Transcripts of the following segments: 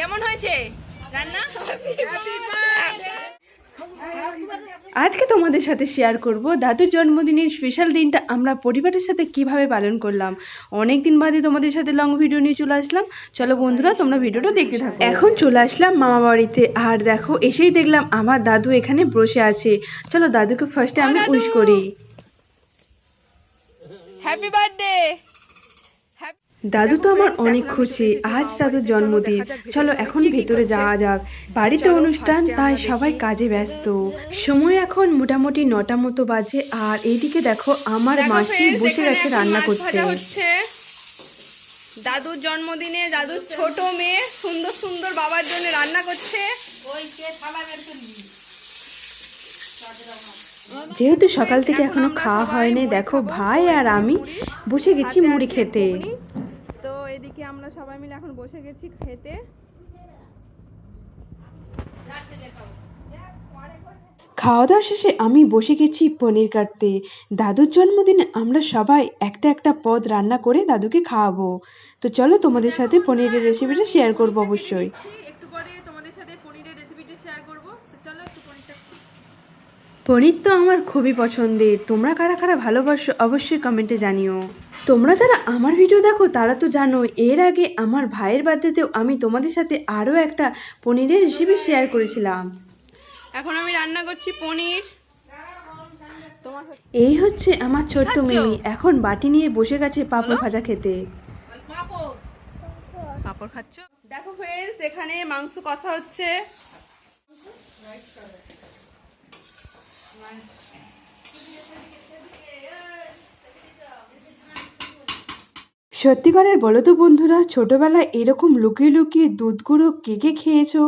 কেমন হয়েছে? রান্না? আজকে তোমাদের সাথে শেয়ার করব দাদুর জন্মদিনের স্পেশাল দিনটা আমরা পরিবারের সাথে কীভাবে পালন করলাম। অনেক দিন বাদে তোমাদের সাথে লং ভিডিও নিয়ে চলে আসলাম। চলো বন্ধুরা তোমরা ভিডিওটা দেখতে থাকো। এখন চলে আসলাম মামা বাড়িতে। আর দেখো এসেই দেখলাম আমার দাদু এখানে বসে আছে। চলো দাদুকে ফার্স্টে আমি উইশ করি। হ্যাপি বার্থডে দাদু তো আমার অনেক খুশি। আজ দাদুর জন্মদিন। চলো এখন ভেতরে যাওয়া যাক। বাড়িতে অনুষ্ঠান তাই সবাই কাজে ব্যস্ত। সময় এখন মোটামুটি নটা মতো বাজে। আর এইদিকে দেখো আমার মাসি বসে গেছে রান্না করতে। দাদুর জন্মদিনে দাদুর ছোট মেয়ে সুন্দর সুন্দর বাবার জন্য রান্না করছে। যেহেতু সকাল থেকে এখনও খাওয়া হয়নি দেখো ভাই আর আমি বসে গেছি মুড়ি খেতে। আমরা সবাই মিলে এখন বসে গেছি খেতে। খাওয়া দাওয়া শেষে আমি বসে গেছি পনির কাটতে। দাদুর জন্মদিনে আমরা সবাই একটা একটা পদ রান্না করে দাদুকে খাওয়াবো। তো চলো তোমাদের সাথে পনিরের রেসিপিটা শেয়ার করব অবশ্যই একটু পরে তোমাদের সাথে পনিরের রেসিপিটা শেয়ার করব তো চলো একটু পনিরটা পনির তো আমার খুবই পছন্দের। তোমরা কারা কারা ভালোবাসো অবশ্যই কমেন্টে জানিও। তোমরা যারা আমার ভিডিও দেখো তারা তো জানো এর আগে আমার ভাইয়ের বার্থডেতেও আমি তোমাদের সাথে আরও একটা পনিরের রেসিপি শেয়ার করেছিলাম। এখন আমি রান্না করছি পনির। তোমার এই হচ্ছে আমার ছোট্ট মেয়ে। এখন বাটি নিয়ে বসে গেছে পাপড় ভাজা খেতে। পাপড় খাচ্ছ? দেখো ফ্রেন্ডস এখানে মাংস কষা হচ্ছে। সত্যিকারের বলো তো বন্ধুরা, ছোটবেলায় এরকম লুকিয়ে লুকিয়ে দুধ গুঁড়ো কে কে খেয়েছো?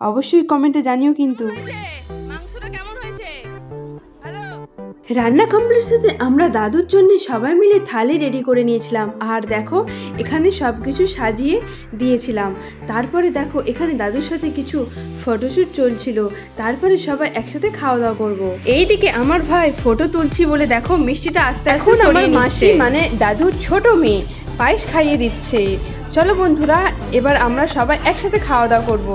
অবশ্যই কমেন্টে জানিও কিন্তু। রান্না কমপ্লিট সাথে আমরা দাদুর জন্য সবাই মিলে থালি রেডি করে নিয়েছিলাম। আর দেখো এখানে সব কিছু সাজিয়ে দিয়েছিলাম। তারপরে দেখো এখানে দাদুর সাথে কিছু ফটোশ্যুট চলছিল। তারপরে সবাই একসাথে খাওয়া দাওয়া করব। এইদিকে আমার ভাই ফটো তুলছি বলে দেখো মিষ্টিটা আস্তে আস্তে আমার মাসি মানে দাদুর ছোট মেয়ে পায়েস খাইয়ে দিচ্ছে। চলো বন্ধুরা এবার আমরা সবাই একসাথে খাওয়া দাওয়া করব।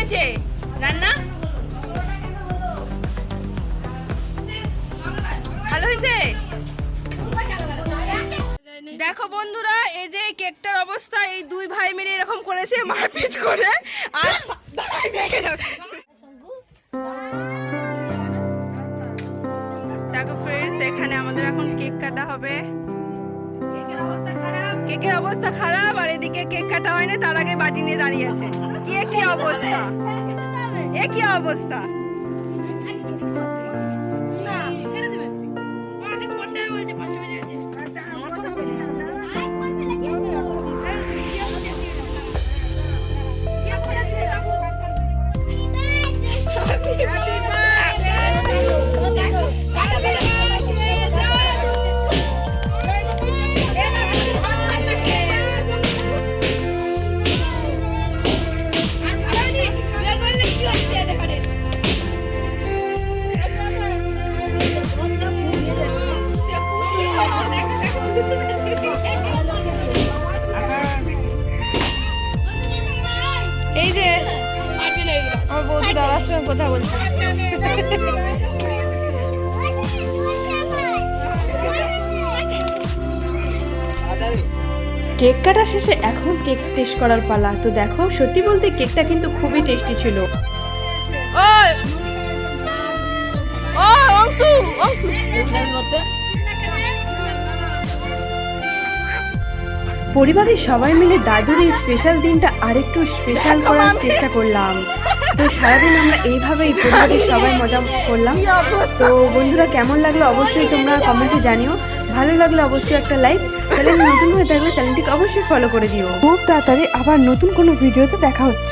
হয়েছে? রান্না? ভালো হয়েছে? দেখো বন্ধুরা, এই যে কেকটার অবস্থা, এই দুই ভাই মিলে এরকম করেছে মারপিট করে দেখো ফ্রেন্ডস এখানে আমাদের এখন কেক কাটা হবে। কেকের অবস্থা খারাপ? আর এদিকে কেক কাটা হয় না তার আগে বাটি নিয়ে দাঁড়িয়ে আছে। কি কি অবস্থা? এ কি অবস্থা? দাদার সঙ্গে কথা বলছে। কেক কাটা শেষে এখন কেক টেস্ট করার পালা। তো দেখো সত্যি বলতে কেকটা কিন্তু খুবই টেস্টি ছিল। ওই ও অংশু অংশু। পরিবারের সবাই মিলে দাদুর এই স্পেশাল দিনটা আরেকটু স্পেশাল করার চেষ্টা করলাম। তো সারাদিন আমরা এইভাবেই পরিবারের সবাই মজা করলাম। তো বন্ধুরা কেমন লাগল অবশ্যই তোমরা কমেন্টে জানিও। ভালো লাগল অবশ্যই একটা লাইক তাহলে নতুন হয়ে থাকলে চ্যানেলটিকে অবশ্যই ফলো করে দিও। খুব তাড়াতাড়ি আবার নতুন কোনো ভিডিওতে দেখা হচ্ছে।